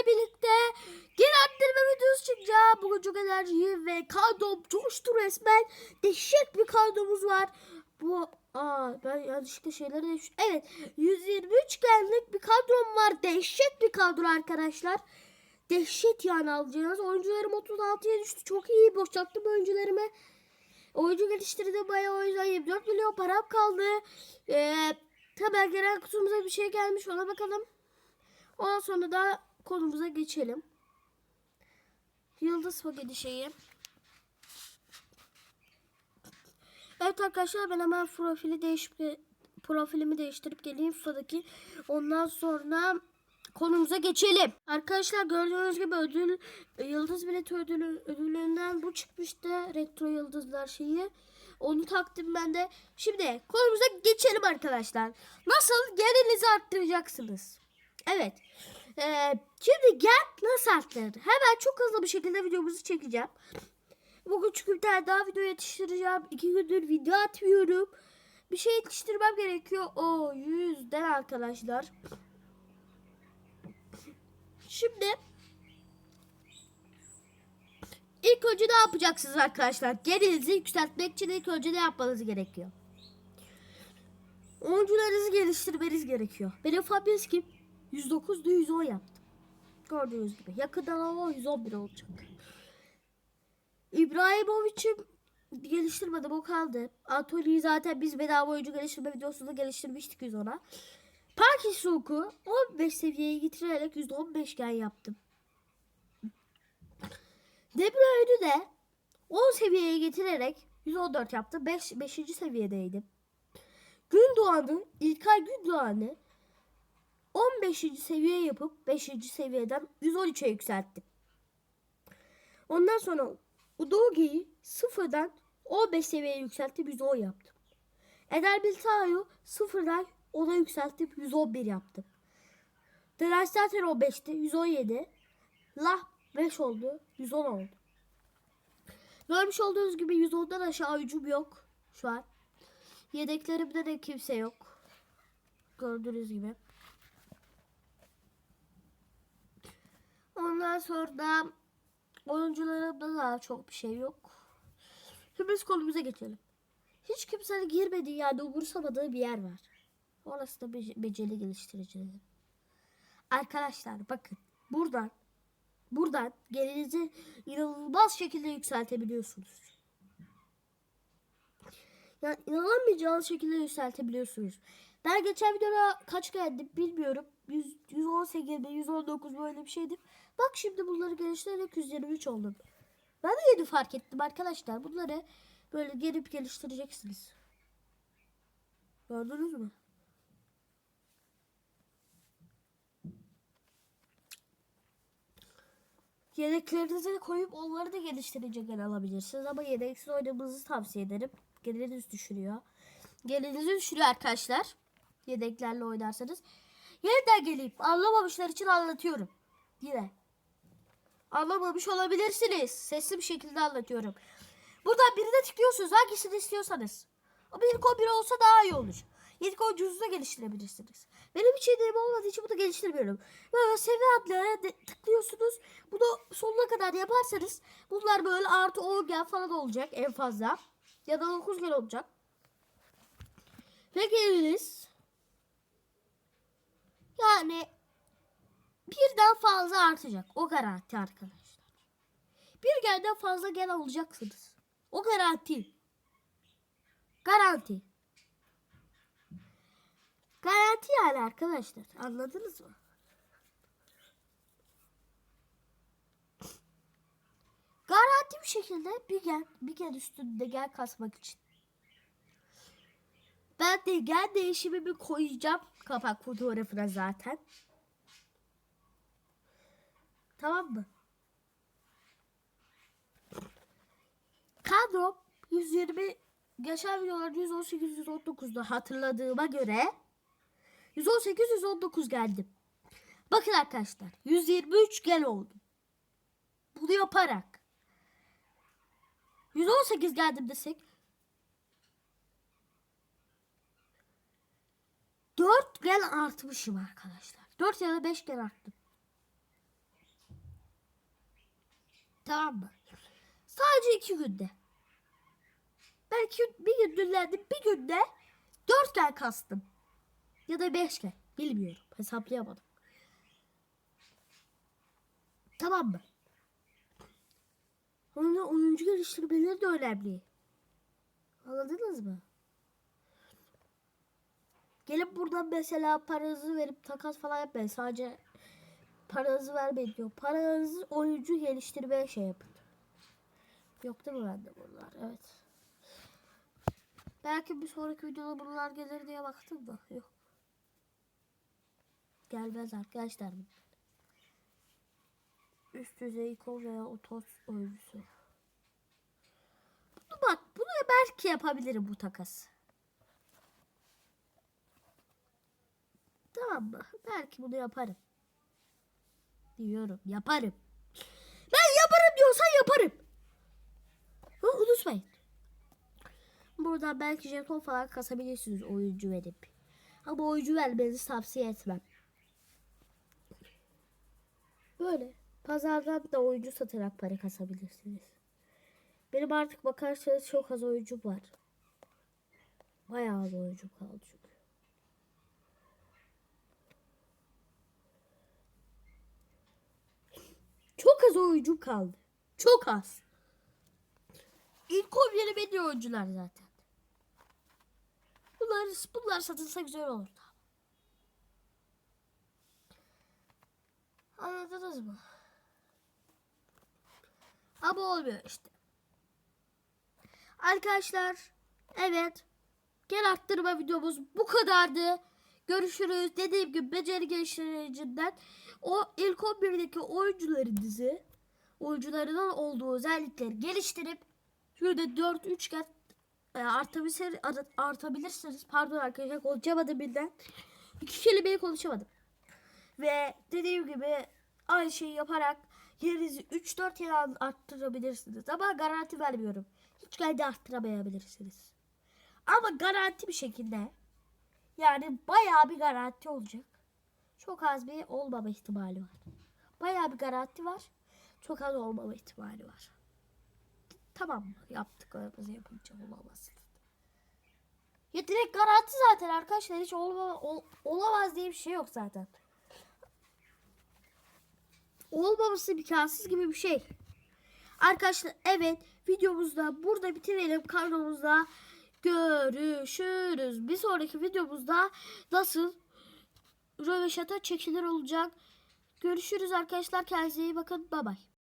sizlerle birlikte geri arttırma videosu çekeceğim. Bugün çok enerji ve kadrom coştu resmen. Dehşet bir kadromuz var. Bu aa ben yanlışlıkla şeyleri değiş- Evet 123 genlik bir kadrom var. Dehşet bir kadro arkadaşlar. Dehşet yani alacağınız. Oyuncularım 36'ya düştü. Çok iyi boşalttım oyuncularımı. Oyuncu geliştirdim bayağı o yüzden 24 milyon param kaldı. Ee, tabii gelen kutumuza bir şey gelmiş ona bakalım. Ondan sonra da konumuza geçelim. Yıldız paketi şeyi. Evet arkadaşlar ben hemen profili değişip profilimi değiştirip geleyim FIFA'daki. Ondan sonra konumuza geçelim. Arkadaşlar gördüğünüz gibi ödül yıldız bileti ödülü, ödüllerinden bu çıkmıştı. Retro yıldızlar şeyi. Onu taktım ben de. Şimdi konumuza geçelim arkadaşlar. Nasıl gelirinizi arttıracaksınız? Evet. Ee, şimdi gel nasıl arttırır? Hemen çok hızlı bir şekilde videomuzu çekeceğim. Bugün çünkü bir tane daha video yetiştireceğim. İki gündür video atmıyorum. Bir şey yetiştirmem gerekiyor. O yüzden arkadaşlar. Şimdi ilk önce ne yapacaksınız arkadaşlar? Gelinizi yükseltmek için ilk önce ne yapmanız gerekiyor? Oyuncularınızı geliştirmeniz gerekiyor. Benim Fabianski 109'da 110 yaptım. Gördüğünüz gibi. Yakında ama 111 olacak. İbrahimovic'i geliştirmedim o kaldı. Antony'yi zaten biz bedava oyuncu geliştirme videosunda geliştirmiştik 110'a. Park Suk'u 15 seviyeye getirerek %15 gen yaptım. De Bruyne'ü de 10 seviyeye getirerek 114 yaptım. 5. 5. seviyedeydim. Gündoğan'ı, İlkay Gündoğan'ı 15. seviye yapıp 5. seviyeden 113'e yükselttim. Ondan sonra Udogi'yi sıfırdan 15 seviyeye yükseltip 110 yaptım. Eder Militao'yu sıfırdan 10'a yükseltip 111 yaptım. Delaş zaten 15'ti 117. Lah 5 oldu 110 oldu. Görmüş olduğunuz gibi 110'dan aşağı oyuncum yok şu an. Yedeklerimde de kimse yok. Gördüğünüz gibi. Ondan sonra oyuncularımda daha çok bir şey yok. Şimdi biz konumuza geçelim. Hiç kimsenin girmediği yani umursamadığı bir yer var. Orası da bece- beceri geliştiricileri. Arkadaşlar bakın buradan buradan gelirinizi inanılmaz şekilde yükseltebiliyorsunuz. Yani inanamayacağınız şekilde yükseltebiliyorsunuz. Ben geçen videoda kaç geldim bilmiyorum. 100, 118 mi 119 böyle bir şeydi. Bak şimdi bunları geliştirerek 123 oldum. Ben de yeni fark ettim arkadaşlar. Bunları böyle gelip geliştireceksiniz. Gördünüz mü? Yedeklerinize koyup onları da geliştirecek alabilirsiniz. Ama yedeksiz oynamanızı tavsiye ederim. Geliriniz düşürüyor. Gelirinizi düşürüyor arkadaşlar. Yedeklerle oynarsanız. Yeniden gelip anlamamışlar için anlatıyorum. Yine. Anlamamış olabilirsiniz. Sesli bir şekilde anlatıyorum. Buradan birine tıklıyorsunuz. Hangisini istiyorsanız. Ama ilk 11 olsa daha iyi olur. İlk oyuncunuzu da geliştirebilirsiniz. Benim hiç yedeğim olmadığı için bunu geliştirmiyorum. Böyle seviye adlara tıklıyorsunuz. Bunu sonuna kadar yaparsanız bunlar böyle artı 10 gen falan olacak en fazla. Ya da 9 gen olacak. Ve geliriz. Yani birden fazla artacak. O garanti arkadaşlar. Bir gelden fazla gen alacaksınız. O garanti. Garanti. Garanti yani arkadaşlar. Anladınız mı? Garanti bir şekilde bir gen, bir gen üstünde gel kasmak için. De gen değişimimi koyacağım kapak fotoğrafına zaten. Tamam mı? Kadro 120 geçen videolarda 118 119'da hatırladığıma göre 118 119 geldim. Bakın arkadaşlar 123 gel oldum. Bunu yaparak 118 geldim desek 4 gel artmışım arkadaşlar. 4 ya da 5 gel arttım. Tamam mı? Sadece iki günde. Belki bir gün dinlendim. Bir günde dört gel kastım. Ya da beş gel. Bilmiyorum. Hesaplayamadım. Tamam mı? Onun oyuncu geliştirmeleri de önemli. Anladınız mı? Gelip buradan mesela paranızı verip takas falan yapmayın. Sadece paranızı vermeyin diyor. Paranızı oyuncu geliştirmeye şey yapın. Yok değil mi bende bunlar? Evet. Belki bir sonraki videoda bunlar gelir diye baktım da yok. Gelmez arkadaşlar. Üst düzey ikon veya otos oyuncusu. Bunu bak bunu belki yapabilirim bu takas. Tamam mı? Belki bunu yaparım. Diyorum yaparım. Ben yaparım diyorsan yaparım. Ha, unutmayın. Burada belki jeton falan kasabilirsiniz oyuncu verip. Ama oyuncu vermenizi tavsiye etmem. Böyle. Pazardan da oyuncu satarak para kasabilirsiniz. Benim artık bakarsanız çok az oyuncum var. Bayağı az oyuncu kaldı çünkü. Çok az oyuncu kaldı. Çok az. İlk 11'i benim oyuncular zaten. Bunlar, bunlar satılsa güzel olurdu. Anladınız mı? Ama olmuyor işte. Arkadaşlar evet gel arttırma videomuz bu kadardı. Görüşürüz. Dediğim gibi beceri geliştiricinden o ilk 11'deki oyuncularınızı oyuncularının olduğu özellikleri geliştirip şöyle 4 üçgen e, artabilirsiniz, artabilirsiniz. Pardon arkadaşlar konuşamadım birden. İki kelimeyi konuşamadım. Ve dediğim gibi aynı şeyi yaparak yerinizi 3-4 yere arttırabilirsiniz. Ama garanti vermiyorum. Hiç geldi arttıramayabilirsiniz. Ama garanti bir şekilde yani bayağı bir garanti olacak. Çok az bir olmama ihtimali var. Bayağı bir garanti var. Çok az olmama ihtimali var. Tamam mı? Yaptıklarımızı yapınca olamaz. Ya direkt garanti zaten arkadaşlar. Hiç olma, ol- olamaz diye bir şey yok zaten. Olmaması imkansız gibi bir şey. Arkadaşlar evet videomuzda burada bitirelim. Kanalımızda görüşürüz. Bir sonraki videomuzda nasıl röveşata çekilir olacak. Görüşürüz arkadaşlar. Kendinize iyi bakın. Bay bay.